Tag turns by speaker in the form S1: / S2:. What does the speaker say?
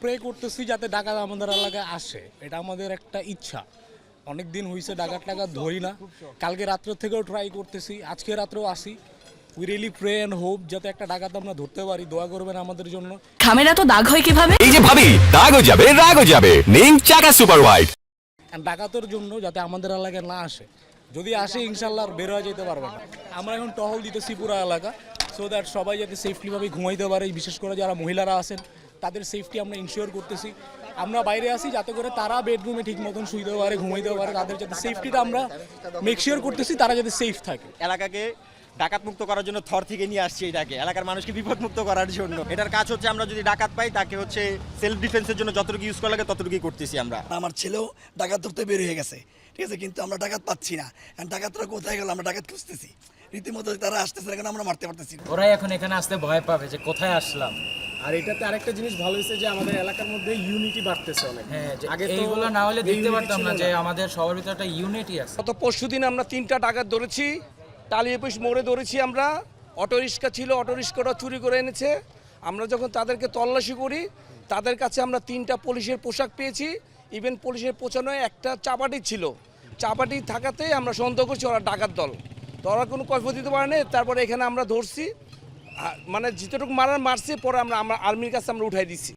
S1: Pray করতেছি যাতে ডাকাত আমাদের এলাকায় আসে। এটা আমাদের একটা ইচ্ছা। অনেক দিন হয়েছে ডাকাত টাকাত ধরি না। কালকে রাত্র থেকেও ট্রাই করতেছি আজকে রাত্রেও আসি। We really pray and hope যাতে একটা ডাকাত আমরা ধরতে পারি। দোয়া করবেন আমাদের জন্য।
S2: খামেরা তো দাগ হয় কীভাবে?
S3: এই যে ভাবি দাগও যাবে রাগও যাবে। চাকা সুপার হোয়াইট
S1: And ডাকাতের জন্য যাতে আমাদের এলাকায় না আসে। যদি আসে ইনশাল্লাহ আর বের হয়ে যেতে পারবে না। আমরা এখন টহল দিতেছি পুরো এলাকা। সো দ্যাট সবাই যাতে সেফলিভাবে ঘুমাইতে পারে। বিশেষ করে যারা মহিলারা আছেন তাদের সেফটি আমরা ইনশিওর করতেছি। আমরা বাইরে আসি যাতে করে তারা বেডরুমে ঠিক মতন শুইতে পারে ঘুমাইতে পারে তাদের যাতে সেফটিটা আমরা মেক শিওর করতেছি তারা যাতে সেফ থাকে।
S4: এলাকাকে ডাকাত মুক্ত করার জন্য থর থেকে নিয়ে আসছি এটাকে এলাকার মানুষকে বিপদ মুক্ত করার জন্য। এটার কাজ হচ্ছে আমরা যদি ডাকাত পাই তাকে হচ্ছে সেলফ ডিফেন্সের জন্য যতটুকু ইউজ করা লাগে ততটুকুই করতেছি আমরা।
S5: আমার ছেলেও ডাকাত ধরতে বের হয়ে গেছে ঠিক আছে? কিন্তু আমরা ডাকাত পাচ্ছি না আর ডাকাতরা কোথায় গেল আমরা ডাকাত খুঁজতেছি। রীতিমতো তারা আসতেছে না আমরা মারতে পারতেছি
S6: ওরাই এখন এখানে আসতে ভয় পাবে যে কোথায় আসলাম।
S7: আর এটাতে আরেকটা জিনিস ভালো হয়েছে যে আমাদের এলাকার মধ্যে ইউনিটি বাড়তেছে অনেক।
S6: হ্যাঁ
S7: আগে তো
S6: এইগুলো না হলে দেখতে পারতাম না যে আমাদের সবার ভিতরে একটা ইউনিটি আছে।
S8: গত পরশু দিন আমরা তিনটা ডাকাত ধরেছি টালিয়াপুষ মোড়ে ধরেছি আমরা। অটো রিক্সা ছিল অটো রিক্সাটা চুরি করে এনেছে। আমরা যখন তাদেরকে তল্লাশি করি তাদের কাছে আমরা তিনটা পুলিশের পোশাক পেয়েছি। ইভেন পুলিশের পোছানোয় একটা চাপাটি ছিল। চাপাটি থাকাতে আমরা সন্দেহ করছি ওরা ডাকাত দল। তো ওরা কোনো কৈফত দিতে পারেনি তারপরে এখানে আমরা ধরছি। মানে যেটুকু মারার মারছি পরে আমরা আমরা আর্মির কাছে আমরা উঠাই দিচ্ছি